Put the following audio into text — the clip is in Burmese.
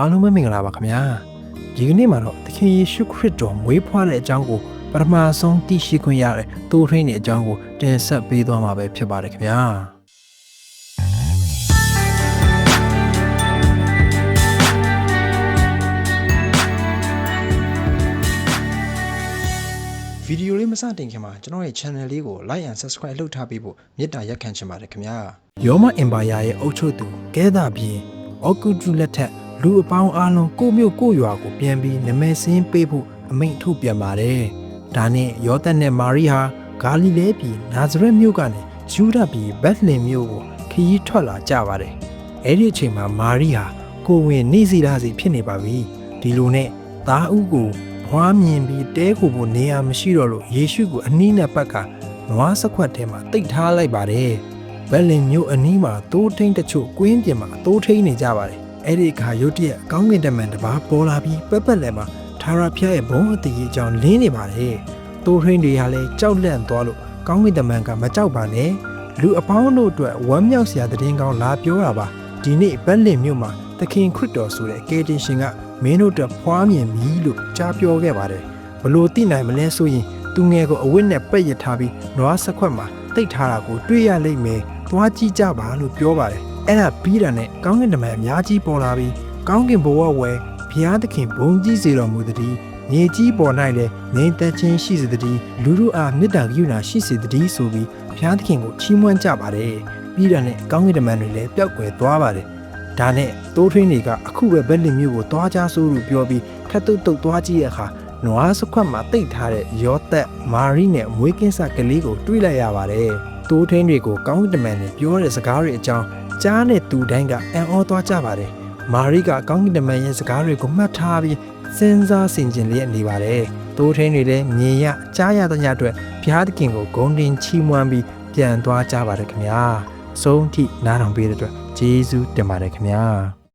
အားလုံးပဲမင်္ဂလာပါခင်ဗျာဒီကနေ့မှာတော့သခင်ယေရှုခရစ်တော်မွေးဖွားတဲ့အကြောင်းကိုပထမဆုံးသိရှိခွင့်ရတဲ့တိုးထွင်းတဲ့အကြောင်းကိုတင်ဆက်ပေးသွားမှာပဲဖြစ်ပါတယ်ခင်ဗျာဗီဒီယိုလေးမစတင်ခင်မှာကျွန်တော်ရဲ့ channel လေးကို like and subscribe လုပ်ထားပေးဖို့မေတ္တာရက်ခံချင်ပါတယ်ခင်ဗျာယောမအင်ပါယာရဲ့အုပ်ချုပ်သူကဲသာဘီရင်အောက်ကူဒူလက်ထက် လူအပေါင်းအားလုံးကိုမျိုးကိုရွာကိုပြန်ပြီးနမဲစင်းပေးဖို့အမိန့်ထုတ်ပြန်ပါတယ်ဒါနဲ့ယောသတ်နဲ့မာရိဟာဂါလိလဲပြည်နာဇရက်မြို့ကနေယူဒပြည်ဘက်လင်မြို့ကိုခရီးထွက်လာကြပါတယ်အဲ့ဒီအချိန်မှာမာရိဟာကိုဝင်နေစီလာစီဖြစ်နေပါပြီဒီလိုနဲ့သားဦးကိုဘွားမြင်ပြီးတဲခိုဖို့နေရာမရှိတော့လို့ယေရှုကိုအနီးနဲ့ပတ်ကနွားစခွက်ထဲမှာတိတ်ထားလိုက်ပါတယ်ဘက်လင်မြို့အနီးမှာတိုးထိန်တချို့ကွင်းပြင်မှာတိုးထိန်နေကြပါတယ် အဲ့ဒီအခါရုတ်တရက်ကောင်းကင်တမန်တစ်ပါးပေါ်လာပြီးပက်ပက်လည်းမှာထာဝရဘုရားရဲ့ဘုန်းအတည်အကြောင်းလင်းနေပါတယ်တိုးထိန်တွေကလည်းကြောက်လန့်သွားလို့ကောင်းကင်တမန်ကမကြောက်ပါနဲ့လူအပေါင်းတို့အတွက်ဝမ်းမြောက်စရာသတင်းကောင်းလာပြောတာပါဒီနေ့ဘက်လင်မြို့မှာသခင်ခရစ်တော်ဆိုတဲ့ကေတင်ရှင်ကမင်းတို့အတွက်ဖွားမြင်ပြီလို့ကြားပြောခဲ့ပါတယ်ဘလို့သိနိုင်မလဲဆိုရင်သူငယ်ကိုအဝတ်နဲ့ပက်ရထားပြီးနွားစခွက်မှာတိတ်ထားတာကိုတွေ့ရလိမ့်မယ်သွားကြည့်ကြပါလို့ပြောပါတယ် အဲ့ဒါပြီးတာနဲ့ကောင်းကင်တမန်အများကြီးပေါ်လာပြီးကောင်းကင်ဘဝဝဲဘုရားသခင်ဘုန်းကြီးစေတော်မူသည်မြေကြီးပေါ်၌လည်းငြိမ်သက်ခြင်းရှိစေတည်းလူတို့အားမေတ္တာကရုဏာရှိစေတည်းဆိုပြီးဘုရားသခင်ကိုချီးမွမ်းကြပါတယ်ပြီးတာနဲ့ကောင်းကင်တမန်တွေလည်းပျောက်ကွယ်သွားပါတယ်ဒါနဲ့တိုးထွင်းတွေကအခုပဲဘက်လင်မျိုးကိုသွားကြဆိုးလို့ပြောပြီးခတ်တုတ်တုတ်သွားကြည့်ရခါနွားစခွက်မှာတိတ်ထားတဲ့ယောသက်မာရီနဲ့အမွေးကင်းစကလေးကိုတွေ့လိုက်ရပါတယ်တိုးထွင်းတွေကိုကောင်းကင်တမန်တွေပြောတဲ့စကားတွေအကြောင်း ကြားတဲ့သူတိုင်းကအံ့ဩသွားကြပါတယ်မာရီကကောင်းကင်တမန်ရဲ့စကားတွေကိုမှတ်ထားပြီးစဉ်းစားဆင်ခြင်လျက်နေပါတယ်။တိုးထင်းတွေလည်းမြင်ရကြားရတဲ့ညအတွက်ဘုရားသခင်ကိုဂုဏ်တင်ချီးမွမ်းပြီးပြန်သွားကြပါတယ်ခင်ဗျာ။ဆုံးထိနားထောင်ပေးတဲ့အတွက်ကျေးဇူးတင်ပါတယ်ခင်ဗျာ။